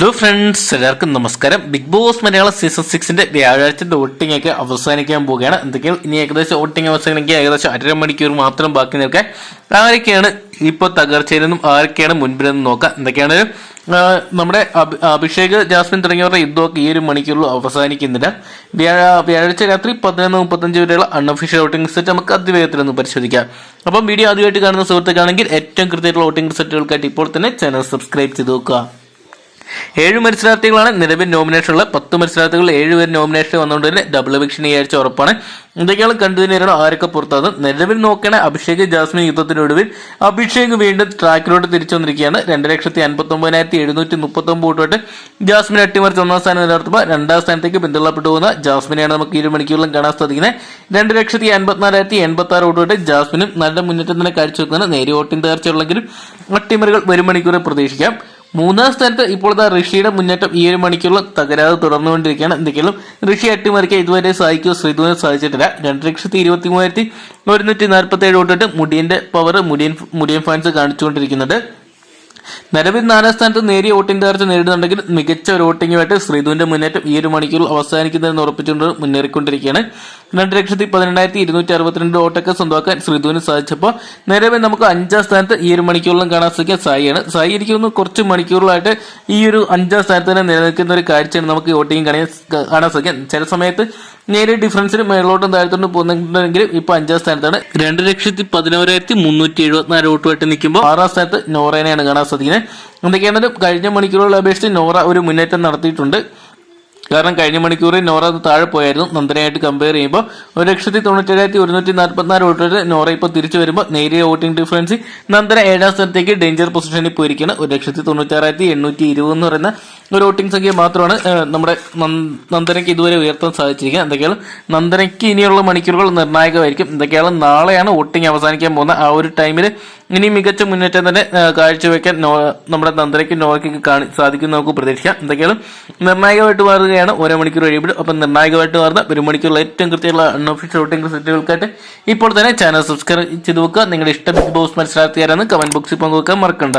Hello friends എല്ലാവർക്കും നമസ്കാരം. Big boss Malayalam season സിക്സിന്റെ വ്യാഴാഴ്ച വോട്ടിംഗ് ഒക്കെ അവസാനിക്കാൻ പോവുകയാണ്. എന്തൊക്കെയാണ് ഇനി ഏകദേശം വോട്ടിംഗ് അവസാനിക്കാൻ ഏകദേശം അര മണിക്കൂർ മാത്രം ബാക്കി നിൽക്കാൻ ആരൊക്കെയാണ് ഇപ്പോൾ തകർച്ചയിലെന്നും ആരൊക്കെയാണ് മുൻപിലെന്നും നോക്കാം എന്തൊക്കെയാണ്? നമ്മുടെ അഭിഷേക് ജാസ്മിൻ തുടങ്ങിയവരുടെ യുദ്ധമൊക്കെ ഈ ഒരു മണിക്കൂറിൽ അവസാനിക്കുന്നില്ല. വ്യാഴാഴ്ച രാത്രി പതിനൊന്ന് മുപ്പത്തഞ്ച് വരെയുള്ള അൺഒഫീഷ്യൽ വോട്ടിംഗ് സെറ്റ് നമുക്ക് അതിവേഗത്തിൽ ഒന്ന് പരിശോധിക്കാം. അപ്പം വീഡിയോ ആദ്യമായിട്ട് കാണുന്ന സുഹൃത്തുക്കാണെങ്കിൽ ഏറ്റവും കൃത്യമായിട്ടുള്ള വോട്ടിംഗ് സെറ്റുകൾക്കായിട്ട് ഇപ്പോൾ തന്നെ ചാനൽ സബ്സ്ക്രൈബ് ചെയ്ത് നോക്കുക. ഏഴ് മത്സരാർത്ഥികളാണ് നിലവിൽ നോമിനേഷൻ ഉള്ളത്. പത്ത് മത്സരാർത്ഥികൾ ഏഴ് പേര് നോമിനേഷൻ വന്നുകൊണ്ട് തന്നെ ഡബിൾ എവിക്ഷൻ ഈ ആഴ്ച ഉറപ്പാണ്. എന്തൊക്കെയാണ് കണ്ടുതന്നെയാണ് ആരൊക്കെ പുറത്താത് നിലവിൽ നോക്കണ അഭിഷേക് ജാസ്മിൻ യുദ്ധത്തിനൊടുവിൽ അഭിഷേക് വീണ്ടും ട്രാക്കിലോട്ട് തിരിച്ചു വന്നിരിക്കുകയാണ്. രണ്ട് ലക്ഷത്തി അൻപത്തി ഒമ്പതിനായിരത്തി എഴുന്നൂറ്റി മുപ്പത്തി ഒമ്പത് വോട്ടോട്ട് ജാസ്മിൻ അട്ടിമറിച്ച് ഒന്നാം സ്ഥാനം നിലനിർത്തുമ്പോൾ രണ്ടാം സ്ഥാനത്തേക്ക് പിന്തള്ളപ്പെട്ടു പോകുന്ന ജാസ്മിനെയാണ് നമുക്ക് ഇരു മണിക്കൂറിലും കാണാൻ സാധിക്കുന്നത്. രണ്ട് ലക്ഷത്തി അൻപത്തിനാലായിരത്തി എൺപത്തി ആറ് തൊട്ട് ജാസ്മിനും നല്ല മുന്നേറ്റം തന്നെ കാഴ്ചവെക്കുന്നത് നേരിയ വോട്ടിംഗ് തകർച്ചയുള്ളെങ്കിലും അട്ടിമറികൾ ഒരു മണിക്കൂറിൽ പ്രതീക്ഷിക്കാം. മൂന്നാം സ്ഥാനത്ത് ഇപ്പോഴത്തെ ഋഷിയുടെ മുന്നേറ്റം ഈ ഒരു മണിക്കൂറിൽ തകരാതെ തുടർന്നുകൊണ്ടിരിക്കുകയാണ്. എന്തെങ്കിലും ഋഷി അട്ടിമറിക്കാൻ ഇതുവരെ സാധിക്കുകയോ ശ്രീധുവിനെ സാധിച്ചിട്ടില്ല. രണ്ട് ലക്ഷത്തി ഇരുപത്തി മൂവായിരത്തി ഒരുന്നൂറ്റി നാൽപ്പത്തി ഏഴ് വോട്ടിട്ട് മുടിയന്റെ പവർ മുടിയൻ മുടിയൻ ഫാൻസ് കാണിച്ചുകൊണ്ടിരിക്കുന്നുണ്ട്. നിലവിൽ നാലാം സ്ഥാനത്ത് നേരിയ വോട്ടിംഗ് തകർച്ച നേരിടുന്നുണ്ടെങ്കിൽ മികച്ച ഒരു വോട്ടിംഗുമായിട്ട് ശ്രീധുവിന്റെ മുന്നേറ്റം ഈ ഒരു മണിക്കൂറിൽ അവസാനിക്കുന്നതെന്ന് ഉറപ്പിച്ചുകൊണ്ട് മുന്നേറിക്കൊണ്ടിരിക്കുകയാണ്. രണ്ട് ലക്ഷത്തി പതിനെണ്ണായിരത്തി ഇരുന്നൂറ്റി അറുപത്തിരണ്ട് വോട്ടൊക്കെ സ്വന്തമാക്കാൻ ശ്രീധുവിന് സാധിച്ചപ്പോൾ നേരെ നമുക്ക് അഞ്ചാം സ്ഥാനത്ത് ഈ ഒരു മണിക്കൂറിലും കാണാൻ സാധിക്കുക. സായിയാണ്. സായി എനിക്ക് തോന്നുന്നു കുറച്ച് മണിക്കൂറിലായിട്ട് ഈ ഒരു അഞ്ചാം സ്ഥാനത്ത് തന്നെ നിലനിൽക്കുന്ന ഒരു കാഴ്ചയാണ് നമുക്ക് വോട്ടിംഗ് കാണാൻ സാധിക്കാൻ സാധിക്കുക. ചില സമയത്ത് നേരെ ഡിഫറൻസിന് മേളോട്ടും താഴത്തോട്ടും പോകുന്നുണ്ടെങ്കിലും ഇപ്പൊ അഞ്ചാം സ്ഥാനത്താണ്. രണ്ട് ലക്ഷത്തി പതിനോരായിരത്തി മുന്നൂറ്റി എഴുപത്തിനാല് വോട്ടുമായിട്ട് നിൽക്കുമ്പോൾ ആറാം സ്ഥാനത്ത് നോറേനെയാണ് കാണാൻ സാധിക്കുന്നത്. എന്തൊക്കെയാണെങ്കിലും കഴിഞ്ഞ മണിക്കൂറുകളെ അപേക്ഷിച്ച് നോറ ഒരു മുന്നേറ്റം നടത്തിയിട്ടുണ്ട്. കാരണം കഴിഞ്ഞ മണിക്കൂറിൽ നോറ അത് താഴെ പോയായിരുന്നു. നന്ദനയായിട്ട് കമ്പയർ ചെയ്യുമ്പോൾ ഒരു ലക്ഷത്തി തൊണ്ണൂറ്റേഴായിരത്തി ഒരുന്നൂറ്റി നാൽപ്പത്തിനാല് വോട്ടുകൾ നോറ ഇപ്പോൾ തിരിച്ചു വരുമ്പോൾ നേരിയ വോട്ടിംഗ് ഡിഫറൻസ് നന്ദന ഏഴാം സ്ഥാനത്തേക്ക് ഡേഞ്ചർ പൊസിഷനിൽ പോയിരിക്കുകയാണ്. ഒരു ലക്ഷത്തി തൊണ്ണൂറ്റാറായിരത്തി എണ്ണൂറ്റി ഇരുപത് എന്ന് പറയുന്ന ഒരു വോട്ടിംഗ് സംഖ്യ മാത്രമാണ് നമ്മുടെ നന്ദനയ്ക്ക് ഇതുവരെ ഉയർത്താൻ സാധിച്ചിരിക്കുക എന്തൊക്കെയാണ്? നന്ദനയ്ക്ക് ഇനിയുള്ള മണിക്കൂറുകൾ നിർണായകമായിരിക്കും. എന്തൊക്കെയാണ്? നാളെയാണ് വോട്ടിംഗ് അവസാനിക്കാൻ പോകുന്ന ആ ഒരു ടൈമിൽ ഇനി മികച്ച മുന്നേറ്റം തന്നെ കാഴ്ചവെക്കാൻ നമ്മുടെ നന്ദനയ്ക്ക് നോവയ്ക്ക് കാണി സാധിക്കും നമുക്ക് പ്രതീക്ഷിക്കാം. എന്തൊക്കെയാണ്? നിർണായകമായിട്ട് മാറുകയാണ് ഓരോ മണിക്കൂർ കഴിയുമ്പോൾ അപ്പം നിർണായകമായിട്ട് മാറുന്ന ഒരു മണിക്കൂറിൽ ഏറ്റവും കൃത്യമുള്ള അൺഒഫീഷ്യൽ വോട്ടിംഗ് സെറ്റുകൾക്കായിട്ട് ഇപ്പോൾ തന്നെ ചാനൽ സബ്സ്ക്രൈബ് ചെയ്ത് വെക്കുക. നിങ്ങളുടെ ഇഷ്ട ബിഗ് ബോസ് മത്സരാർത്ഥിയാരെന്ന് കമന്റ് ബോക്സിൽ പങ്കുവെക്കാൻ മറക്കണ്ട.